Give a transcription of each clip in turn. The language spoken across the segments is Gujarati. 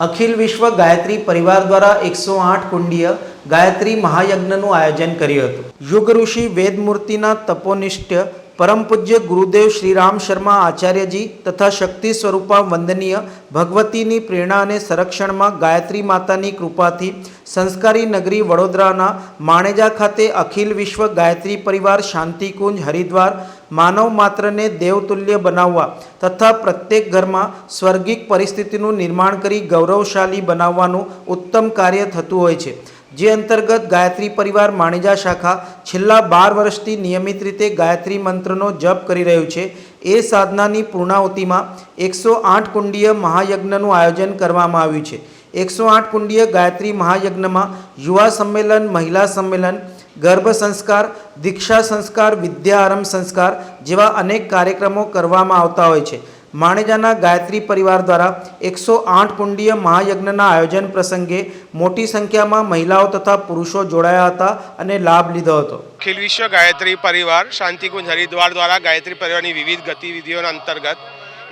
અખિલ વિશ્વ ગાયત્રી પરિવાર દ્વારા એકસો આઠ કુંડીય ગાયત્રી મહાયજ્ઞનું આયોજન કર્યું હતું. યુગ ઋષિ વેદમૂર્તિના તપોનિષ્ઠ પરમ પૂજ્ય ગુરુદેવ શ્રી રામ શર્મા આચાર્યજી તથા શક્તિ સ્વરૂપા વંદનીય ભગવતીની પ્રેરણા અને સંરક્ષણમાં ગાયત્રી માતાની કૃપાથી સંસ્કારી નગરી વડોદરાના માણેજા ખાતે અખિલ વિશ્વ ગાયત્રી પરિવાર શાંતિકુંજ હરિદ્વાર માનવ માત્રને દેવતુલ્ય બનાવવા તથા પ્રત્યેક ઘરમાં સ્વર્ગિક પરિસ્થિતિનું નિર્માણ કરી ગૌરવશાળી બનાવવાનું ઉત્તમ કાર્ય થતું હોય છે. જે અંતર્ગત ગાયત્રી પરિવાર માણેજા શાખા છેલ્લા બાર વર્ષથી નિયમિત રીતે ગાયત્રી મંત્રનો જપ કરી રહ્યું છે. એ સાધનાની પૂર્ણાહુતિમાં એકસો આઠ કુંડીય મહાયજ્ઞનું આયોજન કરવામાં આવ્યું છે. એકસો આઠ કુંડીય ગાયત્રી મહાયજ્ઞમાં યુવા સંમેલન, મહિલા સંમેલન, ગર્ભ સંસ્કાર દીક્ષા સંસ્કાર વિદ્યા આરંભ સંસ્કાર જેવા અનેક કાર્યક્રમો કરવામાં આવતા હોય છે. માણેજાના ગાયત્રી પરિવાર દ્વારા એકસો આઠ કુંડીય મહાયજ્ઞના આયોજન પ્રસંગે મોટી સંખ્યામાં મહિલાઓ તથા પુરુષો જોડાયા હતા અને લાભ લીધો હતો. અખિલ વિશ્વ ગાયત્રી પરિવાર, શાંતિકુંજ હરિદ્વાર દ્વારા ગાયત્રી પરિવારની વિવિધ ગતિવિધિઓના અંતર્ગત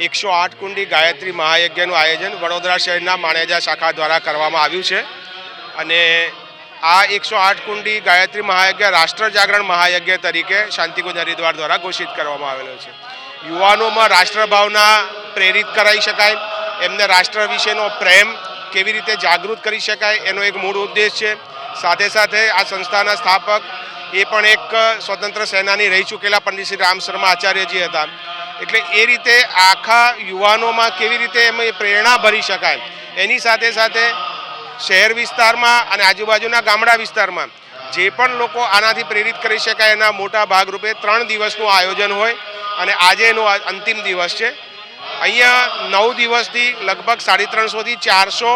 એકસો આઠ કુંડી ગાયત્રી મહાયજ્ઞનું આયોજન વડોદરા શહેરના માણેજા શાખા દ્વારા કરવામાં આવ્યું છે. અને આ એકસો આઠ કુંડી ગાયત્રી મહાયજ્ઞ રાષ્ટ્ર જાગરણ મહાયજ્ઞ તરીકે શાંતિકુંજ હરિદ્વાર દ્વારા ઘોષિત કરવામાં આવેલો છે. યુવાનોમાં રાષ્ટ્રભાવના પ્રેરિત કરાવી શકાય, એમને રાષ્ટ્ર વિશેનો પ્રેમ કેવી રીતે જાગૃત કરી શકાય એનો એક મૂળ ઉદ્દેશ છે. સાથે સાથે આ સંસ્થાના સ્થાપક એ પણ એક સ્વતંત્ર સેનાની રહી ચૂકેલા પંડિત શ્રી રામ શર્મા આચાર્યજી હતા. એટલે એ રીતે આખા યુવાનોમાં કેવી રીતે એમ પ્રેરણા ભરી શકાય, એની સાથે સાથે શહેર વિસ્તારમાં અને આજુબાજુના ગામડા વિસ્તારમાં જે પણ લોકો આનાથી પ્રેરિત કરી શકાય એના મોટા ભાગરૂપે ત્રણ દિવસનું આયોજન હોય અને આજે એનો અંતિમ દિવસ છે. અહીંયા નવ દિવસથી લગભગ સાડી ત્રણસોથી ચારસો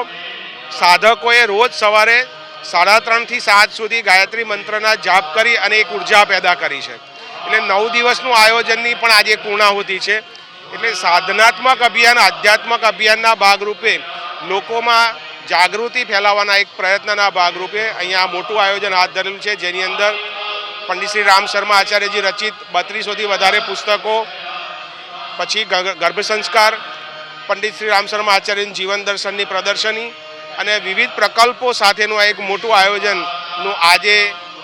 સાધકોએ રોજ સવારે સાડા ત્રણથી સાત સુધી ગાયત્રી મંત્રના જાપ કરી અને એક ઊર્જા પેદા કરી છે. એટલે નવ દિવસનું આયોજનની પણ આજે પૂર્ણાહુતિ છે. એટલે સાધનાત્મક અભિયાન, આધ્યાત્મક અભિયાનના ભાગરૂપે લોકોમાં જાગૃતિ ફેલાવવાના એક પ્રયત્નના ભાગરૂપે અહીંયા મોટું આયોજન હાથ ધરેલું છે, જેની અંદર પંડિત શ્રી રામ શર્મા આચાર્યજી રચિત બત્રીસોથી વધારે પુસ્તકો, પછી ગર્ભ સંસ્કાર પંડિત શ્રી રામ શર્મા આચાર્યની જીવન દર્શનની પ્રદર્શની અને વિવિધ પ્રકલ્પો સાથેનું આ એક મોટું આયોજનનું આજે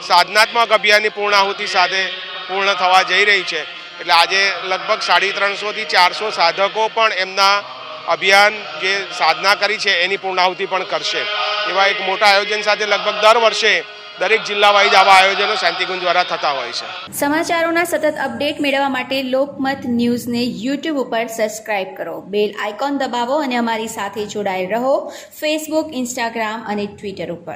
સાધનાત્મક અભિયાનની પૂર્ણાહુતિ સાથે પૂર્ણ થવા જઈ રહી છે. એટલે આજે લગભગ સાડી ત્રણસોથી ચારસો સાધકો પણ એમના અભિયાન જે સાધના કરી છે, એની પૂર્ણાહુતિ પણ કરશે. એવા એક મોટા આયોજન સાથે લગભગ દર વર્ષે દરેક જિલ્લા વાઇઝ આવા આયોજનો શાંતિકુંજ દ્વારા થતા હોય છે. સમાચારોના સતત અપડેટ મેળવવા માટે લોકમત ન્યૂઝને યુટ્યુબ ઉપર સબસ્ક્રાઇબ કરો. બેલ આઇકોન દબાવો અને અમારી સાથે જોડાયેલ રહો. ફેસબુક ઇન્સ્ટાગ્રામ અને ટ્વિટર ઉપર.